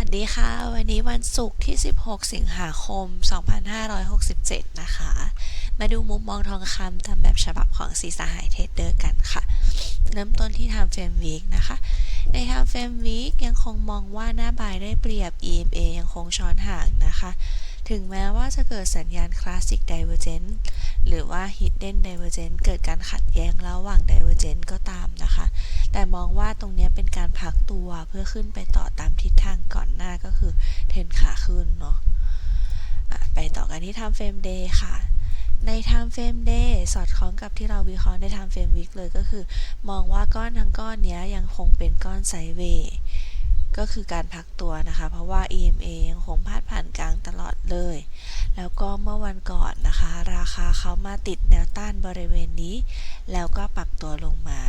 วัสดีค่ะ วันนี้วันศุกร์ที่ 16 สิงหาคม 2567 นะคะ มาดูมุมมองทองคำตามแบบฉบับของสีสหายเทรดเดอร์กันค่ะ เริ่มต้นที่ Time Frame Week นะคะ ใน Time Frame Week ยังคงมองว่าหน้าบายได้เปรียบ EMA ยังคงช้อนห่างนะคะ ถึงแม้ว่าจะเกิดสัญญาณ Classic Divergence หรือว่า Hidden Divergence เกิดการขัดแย้งระหว่าง Divergence ก็ตามนะคะ แต่มองว่าตรงนี้เป็นการพักตัวเพื่อขึ้นไปต่อตามทิศทางก่อนหน้าก็คือเทรนขาขึ้นเนาะะไปต่อกันที่ Time Frame Day ค่ะใน Time Frame Day สอดคล้องกับที่เราวิเคราะห์ใน Time Frame Week เลยก็คือ มองว่าก้อนทั้งก้อนนี้ยังคงเป็นก้อนไซเวย์ก็คือการพักตัวนะคะ เพราะว่า EMA ยังคงพาดผ่านกลางตลอดเลย แล้วก็เมื่อวันก่อนนะคะ ราคาเขามาติดแนวต้านบริเวณนี้ แล้วก็ปรับตัวลงมา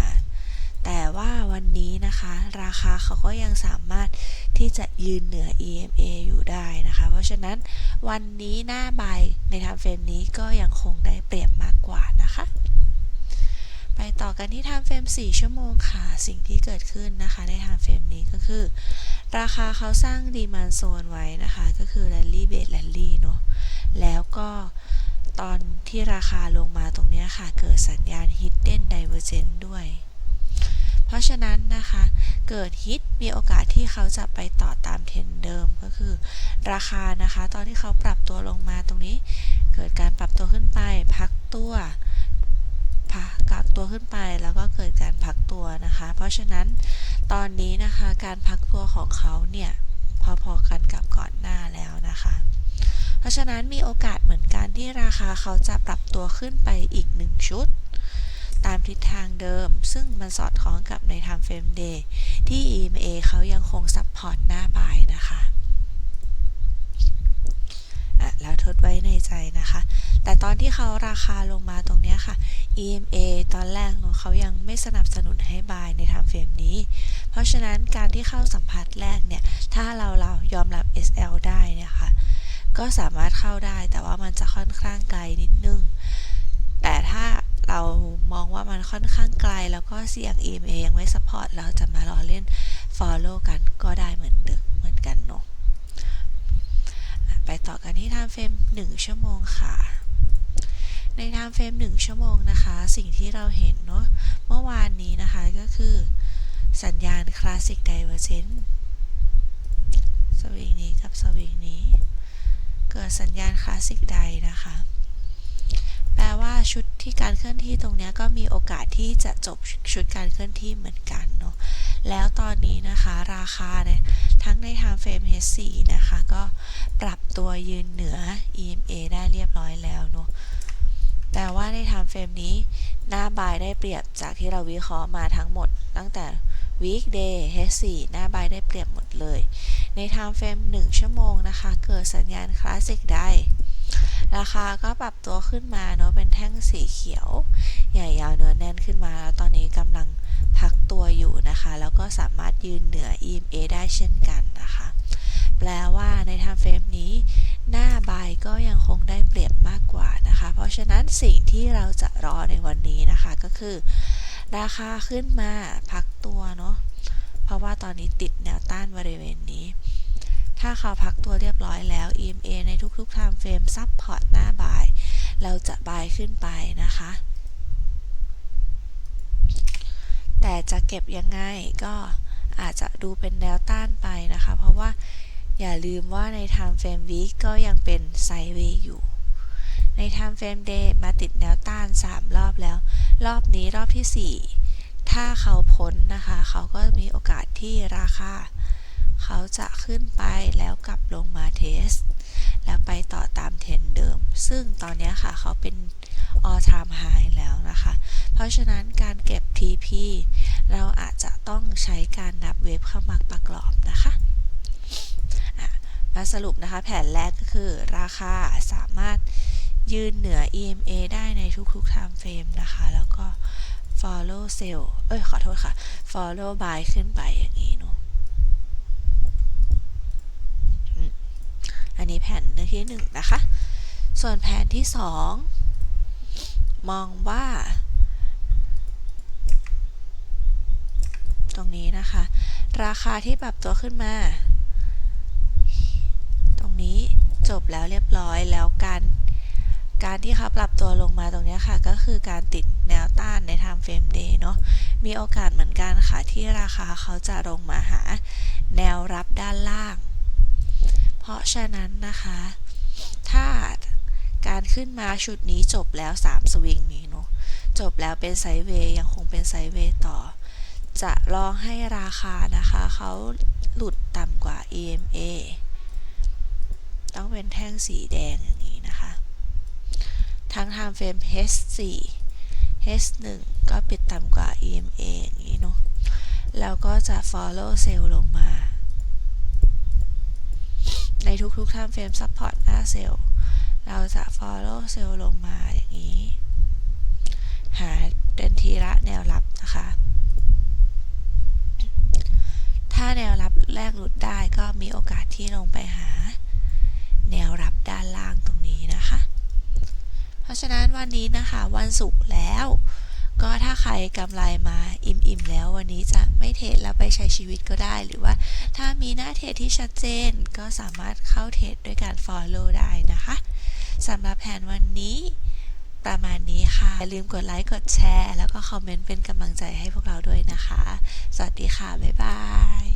แต่ว่าวันนี้นะคะ ราคาเขาก็ยังสามารถที่จะยืนเหนือ EMA อยู่ได้นะคะ เพราะฉะนั้นวันนี้หน้าบายในทางเฟรมนี้ก็ยังคงได้เปรียบมากกว่านะคะ ไปต่อกันที่ time frame 4 ชั่วโมงค่ะ สิ่งที่เกิดขึ้นนะคะ ใน time frame นี้ก็คือ ราคาเขาสร้างดีมานโซนไว้นะคะ ก็คือ rally base rally เนาะแล้วก็ตอนที่ราคาลงมาตรงนี้ค่ะ เกิดสัญญาณ hidden divergence ด้วย เพราะฉะนั้นนะคะ เกิดฮิตมีโอกาสที่เขาจะไปต่อตามเทรนเดิมก็คือ ราคานะคะ ตอนที่เขาปรับตัวลงมาตรงนี้ เกิดการปรับตัวขึ้นไปพักตัว ขึ้นไปแล้วก็เกิดการพักตัวนะคะ เพราะฉะนั้นตอนนี้นะคะการพักตัวของเขาเนี่ยพอๆกันกับก่อนหน้าแล้วนะคะ เพราะฉะนั้นมีโอกาสเหมือนกันที่ราคาเขาจะปรับตัวขึ้นไปอีกหนึ่งชุด ตามทิศทางเดิม ซึ่งมันสอดคล้องกับใน Time Frame Day ที่ EMA เขายังคงซัพพอร์ตหน้าบายนะคะ แล้วทดไว้ในใจนะคะ แต่ตอนที่เขาราคาลงมาตรงนี้ค่ะ EMA ตอนแรกของเขายังไม่สนับสนุนให้บายใน Time Frame นี้ เพราะฉะนั้นการที่เข้าสัมผัสแรกเนี่ย ถ้าเราเรายอมรับ SL ได้เนี่ยค่ะก็สามารถเข้าได้แต่ว่ามันจะค่อนข้างไกลนิดนึง แต่ถ้าเรามองว่ามันค่อนข้างไกล แล้วก็เสี่ยง EMA ยังไม่สปอร์ตเราจะมารอเล่น Follow กันก็ได้เหมือนเดิมเหมือนกันเนาะ ไปต่อกันที่ Time Frame 1 ชั่วโมงค่ะ ใน Time Frame 1 ชั่วโมงนะคะ สิ่งที่เราเห็นเนาะเมื่อวานนี้นะคะก็คือสัญญาณ Classic Divergence สวิงนี้กับสวิงนี้ เกิดสัญญาณคลาสสิกใดนะคะ แปลว่าชุดที่การเคลื่อนที่ตรงนี้ก็มีโอกาสที่จะจบชุดการเคลื่อนที่เหมือนกันเนาะแล้วตอนนี้นะคะราคาเนี่ยทั้งใน time frame H4 นะคะก็ปรับตัวยืนเหนือ EMA ได้เรียบร้อยแล้วเนาะแต่ว่าใน time frame นี้หน้าบายได้เปรียบจากที่เราวิเคราะห์มาทั้งหมด ตั้งแต่ weekday H4 หน้าบายได้เปรียบหมดเลย ใน time frame 1 ชั่วโมงนะคะ เกิดสัญญาณคลาสสิกได้ ราคาก็ปรับตัวขึ้นมาเนาะเป็นแท่งสีเขียว ใหญ่ยาวเนื้อแน่นขึ้นมา แล้วตอนนี้กำลังพักตัวอยู่นะคะ แล้วก็สามารถยืนเหนือ EMA ได้เช่นกันนะคะ แปลว่าใน time frame นี้ หน้าบายก็ยังคงได้เปรียบมากกว่านะคะ เพราะฉะนั้นสิ่งที่เราจะรอในวันนี้นะคะก็คือ ราคาขึ้นมาพักตัวเนาะเพราะว่าตอนนี้ติดแนวต้านบริเวณนี้ ถ้าเขาพักตัวเรียบร้อยแล้ว EMA ในทุกๆ time frame ซับพอร์ตหน้าบาย เราจะบายขึ้นไปนะคะ แต่จะเก็บยังไงก็อาจจะดูเป็นแนวต้านไปนะคะ เพราะว่าอย่าลืมว่าใน time frame week ก็ยังเป็นไซเวย์อยู่ ใน time frame day มาติดแนวต้าน 3 รอบแล้ว รอบนี้รอบที่ 4 ถ้าเขาพ้นนะคะ เขาก็มีโอกาสที่ราคา เขาจะขึ้นไปแล้วกลับลงมาเทส แล้วไปต่อตามเทรนเดิม ซึ่งตอนนี้ค่ะเขาเป็น all time high แล้วนะคะ เพราะฉะนั้นการเก็บ TP เราอาจจะต้องใช้การนับเวฟเข้ามาประกอบนะคะมาสรุปนะคะ แผนแรกก็คือราคาสามารถยืนเหนือ EMA ได้ในทุกๆ time frame นะคะ แล้วก็ follow sell เอ้ย ขอโทษค่ะ follow buy ขึ้นไปอย่างนี้เนาะอันนี้แผนที่หนึ่งนะคะ ส่วนแผนที่สองมองว่า ตรงนี้นะคะ ราคาที่ปรับตัวขึ้นมา ตรงนี้จบแล้วเรียบร้อยแล้วการการที่เขาปรับตัวลงมาตรงนี้ค่ะ ก็คือการติดแนวต้านใน time frame day เนาะมีโอกาสเหมือนกันค่ะ ที่ราคาเขาจะลงมาหาแนวรับด้านล่าง เพราะฉะนั้นนะคะ ถ้าการขึ้นมาชุดนี้จบแล้ว 3 สวิงนี้เนาะจบแล้วเป็นไซเวย์ยังคงเป็นไซเวย์ต่อ จะลองให้ราคานะคะ เขาหลุดต่ำกว่า EMA ต้องเป็นแท่งสีแดงอย่างนี้นะคะ ทั้ง time frame H4 H1 ก็ปิดต่ำกว่า EMA อย่างนี้เนาะแล้วก็จะ follow sell ลงมา ในทุกๆ time frame support หน้าเซลล์เราจะ follow sell ลงมาอย่างนี้ หาเดินทีละแนวรับนะคะ ถ้าแนวรับแรกหลุดได้ก็มีโอกาสที่ลงไปหา แนวรับด้านล่างตรงนี้นะคะ เพราะฉะนั้นวันนี้นะคะ วันศุกร์แล้ว ก็ถ้าใครกำไรมาอิ่มๆแล้ววันนี้จะไม่เทรดแล้วไปใช้ชีวิตก็ได้ หรือว่าถ้ามีหน้าเทรดที่ชัดเจน ก็สามารถเข้าเทรดด้วยการ follow ได้นะคะสำหรับแผนวันนี้ประมาณนี้ค่ะ อย่าลืมกดไลค์ กดแชร์ แล้วก็คอมเมนต์เป็นกำลังใจให้พวกเราด้วยนะคะ สวัสดีค่ะ บ๊ายบาย